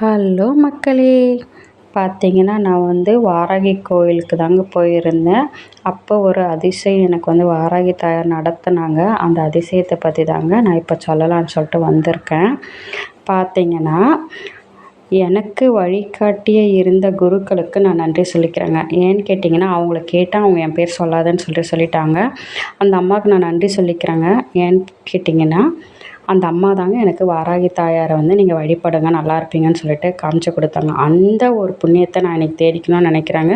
Hello மக்களே. பார்த்தீங்கன்னா நான் வந்து வாராகி கோயிலுக்கு தாங்க போயிருந்தேன். அப்போ ஒரு அதிசயம் எனக்கு வந்து வாராகி தாயார் நடத்தினாங்க. அந்த அதிசயத்தை பற்றி தாங்க நான் இப்போ சொல்லலாம்னு சொல்லிட்டு வந்திருக்கேன். பார்த்தீங்கன்னா எனக்கு வழிகாட்டிய இருந்த குருக்களுக்கு நான் நன்றி சொல்லிக்கிறேங்க. ஏன்னு கேட்டிங்கன்னா அவங்கள கேட்டால் அவங்க என் பேர் சொல்லாதன்னு சொல்லிட்டு சொல்லிட்டாங்க. அந்த அம்மாவுக்கு நான் நன்றி சொல்லிக்கிறேங்க. ஏன்னு கேட்டிங்கன்னா அந்த அம்மா தாங்க எனக்கு வாராகி தாயாரை வந்து நீங்கள் வழிபடுங்க நல்லா இருப்பீங்கன்னு சொல்லிட்டு காமிச்சு கொடுத்தாங்க. அந்த ஒரு புண்ணியத்தை நான் இன்றைக்கி தேடிக்கணும்னு நினைக்கிறாங்க.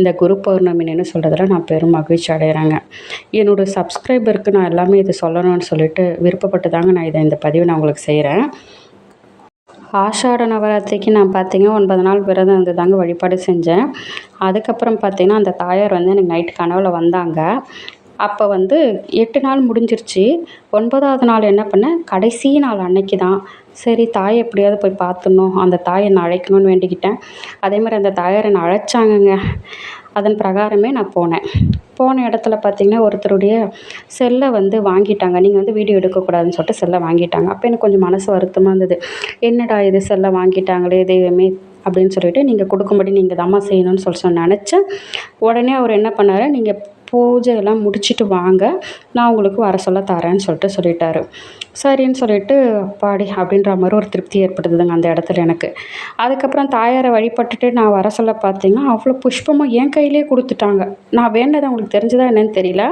இந்த குரு பௌர்ணமின்னு சொல்கிறதுல நான் பெரும் மகிழ்ச்சி அடைகிறேங்க என்னோடய சப்ஸ்கிரைபருக்கு நான் எல்லாமே இது சொல்லணும்னு சொல்லிட்டு விருப்பப்பட்டு தாங்க நான் இதை இந்த பதிவை நான் உங்களுக்கு செய்கிறேன் ஆஷாட நவராத்திரிக்கு நான் பார்த்தீங்கன்னா ஒன்பது நாள் விரதம் இருந்து தாங்க வழிபாடு செஞ்சேன். அதுக்கப்புறம் பார்த்தீங்கன்னா அந்த தாயார் வந்து எனக்கு நைட்டு கனவில் வந்தாங்க. அப்போ வந்து எட்டு நாள் முடிஞ்சிருச்சு. ஒன்பதாவது நாள் என்ன பண்ணேன் கடைசி நாள் அன்னைக்கு தான். சரி தாயை எப்படியாவது போய் பார்த்துடணும். அந்த தாயை நான் அழைக்கணும்னு வேண்டிக்கிட்டேன். அதே மாதிரி அந்த தாயார் என்னை அழைச்சாங்கங்க. அதன் பிரகாரமே நான் போனேன். போன இடத்துல பார்த்திங்கன்னா ஒருத்தருடைய செல்லை வந்து வாங்கிட்டாங்க. நீங்கள் வந்து வீடியோ எடுக்கக்கூடாதுன்னு சொல்லிட்டு செல்லை வாங்கிட்டாங்க. அப்போ எனக்கு கொஞ்சம் மனசு வருத்தமாக இருந்தது. என்னடா இது செல்லை வாங்கிட்டாங்களே தெய்வமே அப்படின்னு சொல்லிட்டு நீங்கள் கொடுக்கும்படி நீங்கள் தாம்மா செய்யணும்னு சொல்லி சொன்ன நினச்சேன். உடனே அவர் என்ன பண்ணார்? நீங்கள் பூஜை எல்லாம் முடிச்சுட்டு வாங்க. நான் உங்களுக்கு வர சொல்ல தரேன்னு சொல்லிட்டு சொல்லிட்டாரு. சரின்னு சொல்லிட்டு அப்பாடி அப்படின்ற மாதிரி ஒரு திருப்தி ஏற்படுத்துதுங்க அந்த இடத்துல எனக்கு. அதுக்கப்புறம் தாயாரை வழிபட்டுட்டு நான் வர சொல்ல பார்த்தீங்கன்னா அவ்வளோ புஷ்பமும் என் கையிலே கொடுத்துட்டாங்க. நான் வேண்டது அவங்களுக்கு தெரிஞ்சதா என்னன்னு தெரியல.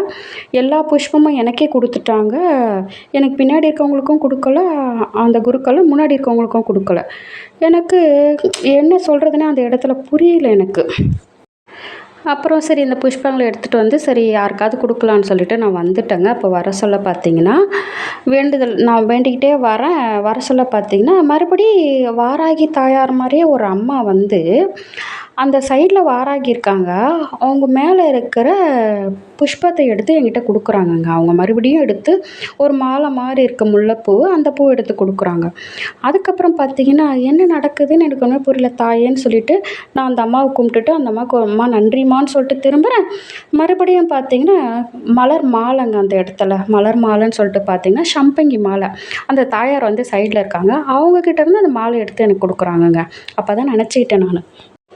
எல்லா புஷ்பமும் எனக்கே கொடுத்துட்டாங்க. எனக்கு பின்னாடி இருக்கவங்களுக்கும் கொடுக்கல. அந்த குருக்களும் முன்னாடி இருக்கவங்களுக்கும் கொடுக்கல. எனக்கு என்ன சொல்கிறதுனே அந்த இடத்துல புரியல எனக்கு. அப்புறம் சரி இந்த புஷ்பங்களை எடுத்துகிட்டு வந்து சரி யாருக்காவது கொடுக்கலான்னு சொல்லிட்டு நான் வந்துட்டேங்க. அப்போ வர சொல்ல பார்த்தீங்கன்னா வேண்டுதல் நான் வேண்டிக்கிட்டே வரேன். வர சொல்ல பார்த்தீங்கன்னா மறுபடி வாராகி தாயார் மாதிரியே ஒரு அம்மா வந்து அந்த சைடில் வாராகி இருக்காங்க. அவங்க மேலே இருக்கிற புஷ்பத்தை எடுத்து என்கிட்ட கொடுக்குறாங்கங்க. அவங்க மறுபடியும் எடுத்து ஒரு மாலை மாதிரி இருக்க முல்லைப்பூ அந்த பூ எடுத்து கொடுக்குறாங்க. அதுக்கப்புறம் பார்த்தீங்கன்னா என்ன நடக்குதுன்னு எனக்கு ஒன்றும் புரியல தாயேன்னு சொல்லிட்டு நான் அந்த அம்மாவை கும்பிட்டுட்டு அந்த அம்மாவுக்கு அம்மா நன்றிம்மான்னு சொல்லிட்டு திரும்புகிறேன் மறுபடியும் பார்த்தீங்கன்னா மலர் மாலைங்க அந்த இடத்துல. மலர் மாலைன்னு சொல்லிட்டு பார்த்தீங்கன்னா சம்பங்கி மாலை. அந்த தாயார் வந்து சைடில் இருக்காங்க. அவங்கக்கிட்ட இருந்து அந்த மாலை எடுத்து எனக்கு கொடுக்குறாங்கங்க. அப்போ தான் நினச்சிக்கிட்டேன் நான்.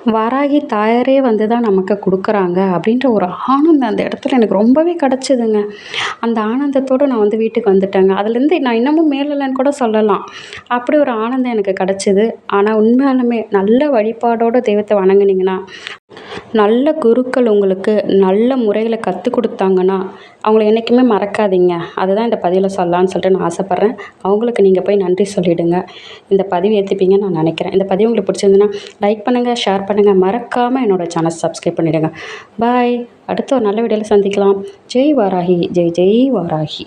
வாராகி தாயாரே வந்து தான் நமக்கு கொடுக்குறாங்க அப்படின்ற ஒரு ஆனந்தம் அந்த இடத்துல எனக்கு ரொம்பவே கிடச்சிதுங்க. அந்த ஆனந்தத்தோடு நான் வந்து வீட்டுக்கு வந்துட்டேங்க. அதுலேருந்து நான் இன்னமும் மேலலைன்னு கூட சொல்லலாம். அப்படி ஒரு ஆனந்தம் எனக்கு கிடச்சிது. ஆனால் உண்மையாலுமே நல்ல வழிபாடோட தெய்வத்தை வணங்குனீங்கன்னா நல்ல குருக்கள் உங்களுக்கு நல்ல முறையில் கற்றுக் கொடுத்தாங்கன்னா அவங்கள என்றைக்குமே மறக்காதீங்க. அதுதான் இந்த பதிவில் சொல்லலான்னு சொல்லிட்டு நான் ஆசைப்பட்றேன். அவங்களுக்கு நீங்கள் போய் நன்றி சொல்லிவிடுங்க இந்த பதிவு ஏற்றுப்பீங்கன்னு நான் நினைக்கிறேன். இந்த பதிவு உங்களுக்கு பிடிச்சிருந்துன்னா லைக் பண்ணுங்கள் ஷேர் பண்ணுங்கள் மறக்காமல் என்னோடய சேனல் சப்ஸ்கிரைப் பண்ணிவிடுங்க பாய் அடுத்த ஒரு நல்ல வீடியோவில் சந்திக்கலாம். ஜெய் வாராகி. ஜெய் ஜெய் வாராகி.